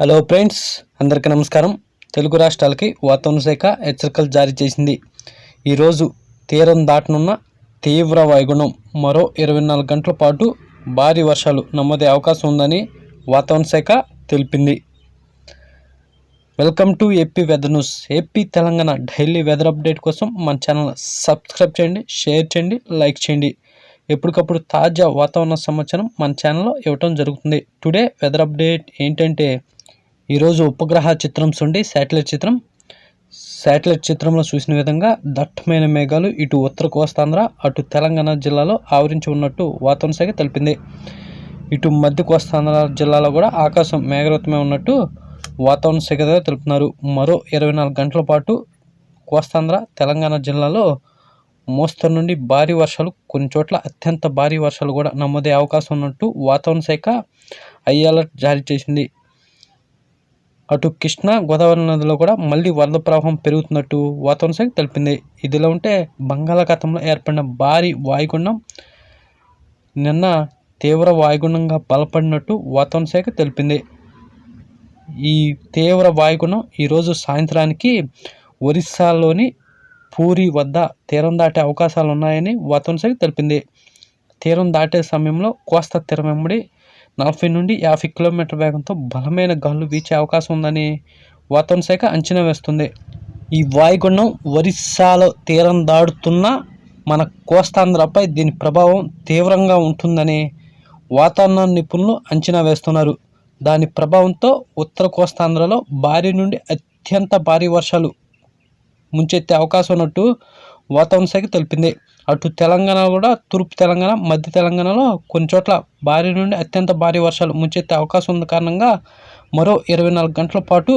Hello friends అందరికీ నమస్కారం. తెలుగు రాష్ట్రాలకి వాతావరణ శాఖ హెచ్చరికలు జారీ చేసింది. ఈరోజు తీరం దాటనున్న తీవ్ర వాయుగుణం మరో ఇరవై నాలుగు గంటల పాటు భారీ వర్షాలు నమోదే అవకాశం ఉందని వాతావరణ శాఖ తెలిపింది. Welcome to AP weather news. AP Telangana daily weather update కోసం మన ఛానల్ సబ్స్క్రైబ్ చేయండి షేర్ చేయండి లైక్ చేయండి. ఎప్పటికప్పుడు తాజా వాతావరణ సమాచారం మన ఛానల్లో ఇవ్వటం జరుగుతుంది. టుడే వెదర్ అప్డేట్ ఏంటంటే ఈరోజు ఉపగ్రహ చిత్రం నుండి శాటిలైట్ చిత్రం. శాటిలైట్ చిత్రంలో చూసిన విధంగా దట్టమైన మేఘాలు ఇటు ఉత్తర కోస్తాంధ్ర అటు తెలంగాణ జిల్లాలో ఆవరించి ఉన్నట్టు వాతావరణ శాఖ తెలిపింది. ఇటు మధ్య కోస్తాంధ్ర జిల్లాలో కూడా ఆకాశం మేఘరూతమే ఉన్నట్టు వాతావరణ శాఖ తెలుపుతున్నారు. మరో ఇరవై నాలుగు గంటల పాటు కోస్తాంధ్ర తెలంగాణ జిల్లాలో మోస్తరు నుండి భారీ వర్షాలు కొన్ని చోట్ల అత్యంత భారీ వర్షాలు కూడా నమోదే అవకాశం ఉన్నట్టు వాతావరణ శాఖ హై అలర్ట్ జారీ చేసింది. అటు కృష్ణా గోదావరి నదిలో కూడా మళ్ళీ వరద ప్రవాహం పెరుగుతున్నట్టు వాతావరణ శాఖ తెలిపింది. ఇదిలా ఉంటే బంగాళాఖాతంలో ఏర్పడిన భారీ వాయుగుండం నిన్న తీవ్ర వాయుగుండంగా బలపడినట్టు వాతావరణ శాఖ తెలిపింది. ఈ తీవ్ర వాయుగుణం ఈరోజు సాయంత్రానికి ఒరిస్సాలోని పూరి వద్ద తీరం దాటే అవకాశాలు ఉన్నాయని వాతావరణ శాఖ తెలిపింది. తీరం దాటే సమయంలో కోస్తా తీరం వెంబడి నలభై నుండి యాభై కిలోమీటర్ వేగంతో బలమైన గాలు వీచే అవకాశం ఉందని వాతావరణ శాఖ అంచనా వేస్తుంది. ఈ వాయుగుండం ఒరిస్సాలో తీరం దాడుతున్న మన కోస్తాంధ్రపై దీని ప్రభావం తీవ్రంగా ఉంటుందని వాతావరణ నిపుణులు అంచనా వేస్తున్నారు. దాని ప్రభావంతో ఉత్తర కోస్తాంధ్రలో భారీ నుండి అత్యంత భారీ వర్షాలు ముంచెత్తే అవకాశం ఉన్నట్టు వాతావరణ శాఖ తెలిపింది. అటు తెలంగాణ కూడా తూర్పు తెలంగాణ మధ్య తెలంగాణలో కొన్ని చోట్ల భారీ నుండి అత్యంత భారీ వర్షాలు ముంచెత్తే అవకాశం ఉన్న కారణంగా మరో ఇరవై నాలుగు గంటల పాటు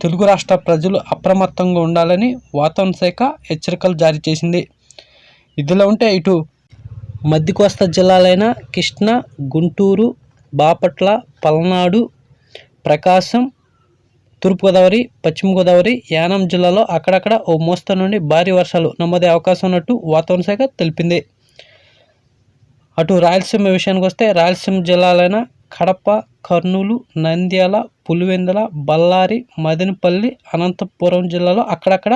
తెలుగు రాష్ట్ర ప్రజలు అప్రమత్తంగా ఉండాలని వాతావరణ శాఖ హెచ్చరికలు జారీ చేసింది. ఇదిలో ఉంటే ఇటు మధ్య కోస్తా జిల్లాలైన కృష్ణా గుంటూరు బాపట్ల పల్నాడు ప్రకాశం తూర్పుగోదావరి పశ్చిమ గోదావరి యానం జిల్లాలో అక్కడక్కడ ఓ మోస్తరు నుండి భారీ వర్షాలు నమోదే అవకాశం ఉన్నట్టు వాతావరణ శాఖ తెలిపింది. అటు రాయలసీమ విషయానికి వస్తే రాయలసీమ జిల్లాలైన కడప కర్నూలు నంద్యాల పులివెందుల బళ్ళారి మదనపల్లి అనంతపురం జిల్లాలో అక్కడక్కడ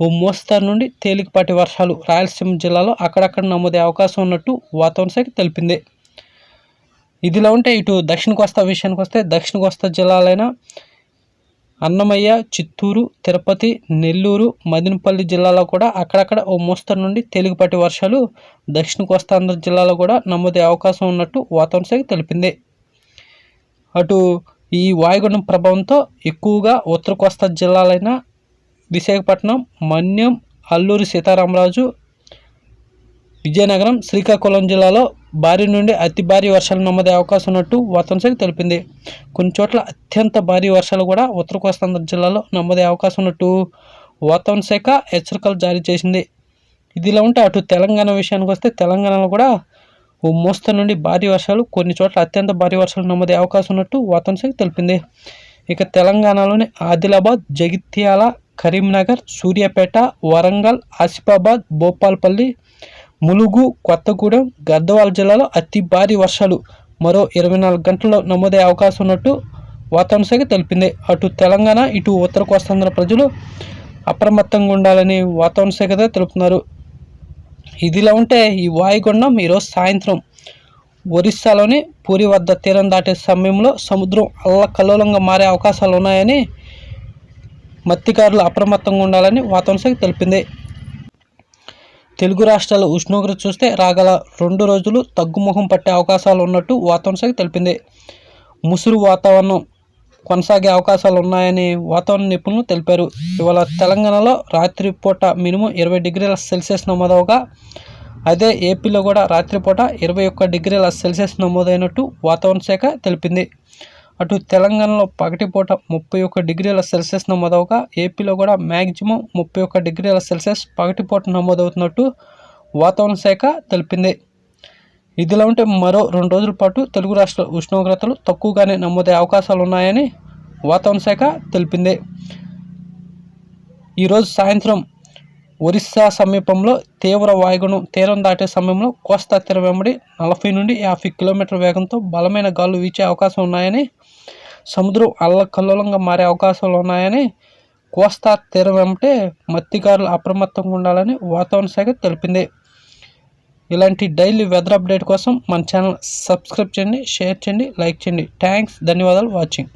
ఓ మోస్తరు నుండి తేలికపాటి వర్షాలు రాయలసీమ జిల్లాలో అక్కడక్కడ నమోదే అవకాశం ఉన్నట్టు వాతావరణ శాఖ తెలిపింది. ఇదిలా ఉంటే ఇటు దక్షిణ కోస్తా విషయానికి వస్తే దక్షిణ కోస్తా జిల్లాలైన అన్నమయ్య చిత్తూరు తిరుపతి నెల్లూరు మదినపల్లి జిల్లాలో కూడా అక్కడక్కడ ఓ మోస్తరు నుండి తేలికపాటి వర్షాలు దక్షిణ కోస్తాంధ్ర జిల్లాలో కూడా నమోదే అవకాశం ఉన్నట్టు వాతావరణ శాఖ తెలిపింది. అటు ఈ వాయుగుండం ప్రభావంతో ఎక్కువగా ఉత్తర కోస్తా జిల్లాలైన విశాఖపట్నం మన్యం అల్లూరి సీతారామరాజు విజయనగరం శ్రీకాకుళం జిల్లాలో భారీ నుండి అతి భారీ వర్షాలు నమోదే అవకాశం ఉన్నట్టు వాతావరణ శాఖ తెలిపింది. కొన్ని చోట్ల అత్యంత భారీ వర్షాలు కూడా ఉత్తర కోస్తాంధ్ర జిల్లాలో నమోదే అవకాశం ఉన్నట్టు వాతావరణ శాఖ హెచ్చరికలు జారీ చేసింది. ఇదిలా ఉంటే అటు తెలంగాణ విషయానికి వస్తే తెలంగాణలో కూడా ఓ మోస్తరు నుండి భారీ వర్షాలు కొన్ని చోట్ల అత్యంత భారీ వర్షాలు నమోదే అవకాశం ఉన్నట్టు వాతావరణ శాఖ తెలిపింది. ఇక తెలంగాణలోని ఆదిలాబాద్ జగిత్యాల కరీంనగర్ సూర్యాపేట వరంగల్ ఆసిఫాబాద్ భోపాల్పల్లి ములుగు కొత్తగూడెం గద్దవాల జిల్లాలో అతి భారీ వర్షాలు మరో ఇరవై నాలుగు గంటల్లో నమోదయ్యే అవకాశం ఉన్నట్టు వాతావరణ శాఖ తెలిపింది. అటు తెలంగాణ ఇటు ఉత్తర కోస్తాంధ్ర ప్రజలు అప్రమత్తంగా ఉండాలని వాతావరణ శాఖ తెలుపుతున్నారు. ఇదిలా ఉంటే ఈ వాయుగుండం ఈరోజు సాయంత్రం ఒరిస్సాలోని పూరి వద్ద తీరం దాటే సమయంలో సముద్రం అల్లకల్లోలంగా మారే అవకాశాలు ఉన్నాయని మత్తికారులు అప్రమత్తంగా ఉండాలని వాతావరణ శాఖ తెలిపింది. తెలుగు రాష్ట్రాల ఉష్ణోగ్రత చూస్తే రాగల రెండు రోజులు తగ్గుముఖం పట్టే అవకాశాలు ఉన్నట్టు వాతావరణ శాఖ తెలిపింది. ముసురు వాతావరణం కొనసాగే అవకాశాలు ఉన్నాయని వాతావరణ నిపుణులు తెలిపారు. ఇవాళ తెలంగాణలో రాత్రిపూట మినిమం ఇరవై డిగ్రీల సెల్సియస్ నమోదవగా అదే ఏపీలో కూడా రాత్రిపూట ఇరవై ఒక్క డిగ్రీల సెల్సియస్ నమోదైనట్టు వాతావరణ శాఖ తెలిపింది. అటు తెలంగాణలో పగటిపూట ముప్పై ఒక్క డిగ్రీల సెల్సియస్ నమోదవగా ఏపీలో కూడా మ్యాక్సిమం ముప్పై ఒక్క డిగ్రీల సెల్సియస్ పగటిపూట నమోదవుతున్నట్టు వాతావరణ శాఖ తెలిపింది. ఇదిలా ఉంటే మరో రెండు రోజుల పాటు తెలుగు రాష్ట్ర ఉష్ణోగ్రతలు తక్కువగానే నమోదే అవకాశాలు ఉన్నాయని వాతావరణ శాఖ తెలిపింది. ఈరోజు సాయంత్రం ఒరిస్సా సమీపంలో తీవ్ర వాయుగుణం తీరం దాటే సమయంలో కోస్తా తీరం వెంబడి నలభై నుండి యాభై కిలోమీటర్ల వేగంతో బలమైన గాలు వీచే అవకాశం ఉన్నాయని సముద్రం అల్లకల్లోలంగా మారే అవకాశాలు ఉన్నాయని కోస్తా తీరం వెంబటే మత్తికారులు అప్రమత్తంగా ఉండాలని వాతావరణ శాఖ తెలిపింది. ఇలాంటి డైలీ వెదర్ అప్డేట్ కోసం మన ఛానల్ సబ్స్క్రైబ్ చేయండి షేర్ చేయండి లైక్ చేయండి. థ్యాంక్స్ ధన్యవాదాలు వాచింగ్.